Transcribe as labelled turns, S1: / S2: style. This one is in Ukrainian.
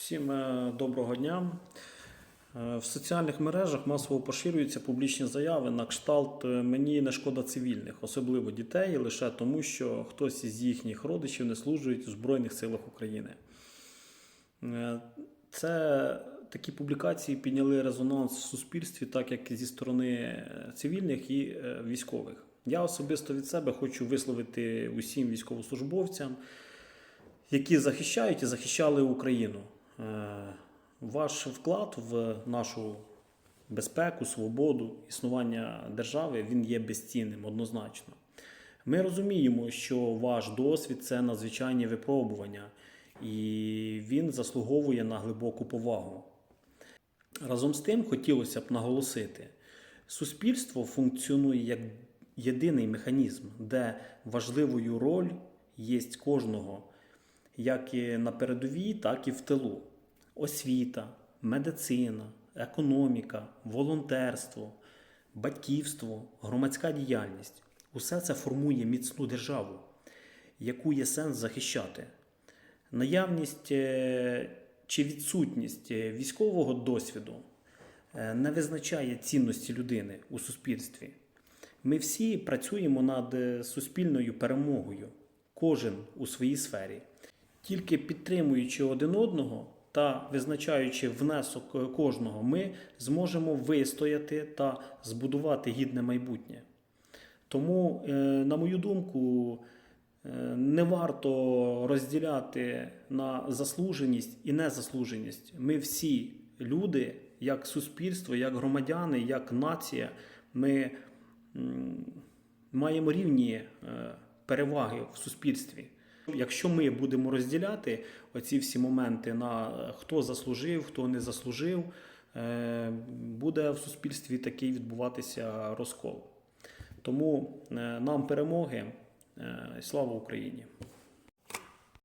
S1: Всім е, доброго дня. Е, В соціальних мережах масово поширюються публічні заяви на кшталт е, мені не шкода цивільних, особливо дітей, лише тому, що хтось із їхніх родичів не служить у Збройних силах України. Це такі публікації підняли резонанс в суспільстві, так як зі сторони цивільних і військових. Я особисто від себе хочу висловити усім військовослужбовцям, які захищають і захищали Україну. Е, Ваш вклад в нашу безпеку, свободу, існування держави він є безцінним однозначно. Ми розуміємо, що ваш досвід це надзвичайні випробування, і він заслуговує на глибоку повагу. Разом з тим хотілося б наголосити: суспільство функціонує як єдиний механізм, де важливою роль є кожного, як і на передовій, так і в тилу. Освіта, медицина, економіка, волонтерство, батьківство, громадська діяльність усе це формує міцну державу, яку є сенс захищати. Наявність е, чи відсутність е, військового досвіду е, не визначає цінності людини у суспільстві. Ми всі працюємо над суспільною перемогою, кожен у своїй сфері. Тільки підтримуючи один одного та визначаючи внесок е, кожного, ми зможемо вистояти та збудувати гідне майбутнє. Тому, е, на мою думку, е, не варто розділяти на заслуженість і незаслуженість. Ми всі люди, як суспільство, як громадяни, як нація, ми маємо рівні переваги в суспільстві. Якщо ми будемо розділяти оці всі моменти на е, хто заслужив, хто не заслужив, е, буде в суспільстві такий відбуватися розкол. Тому е, нам перемоги. Слава Україні!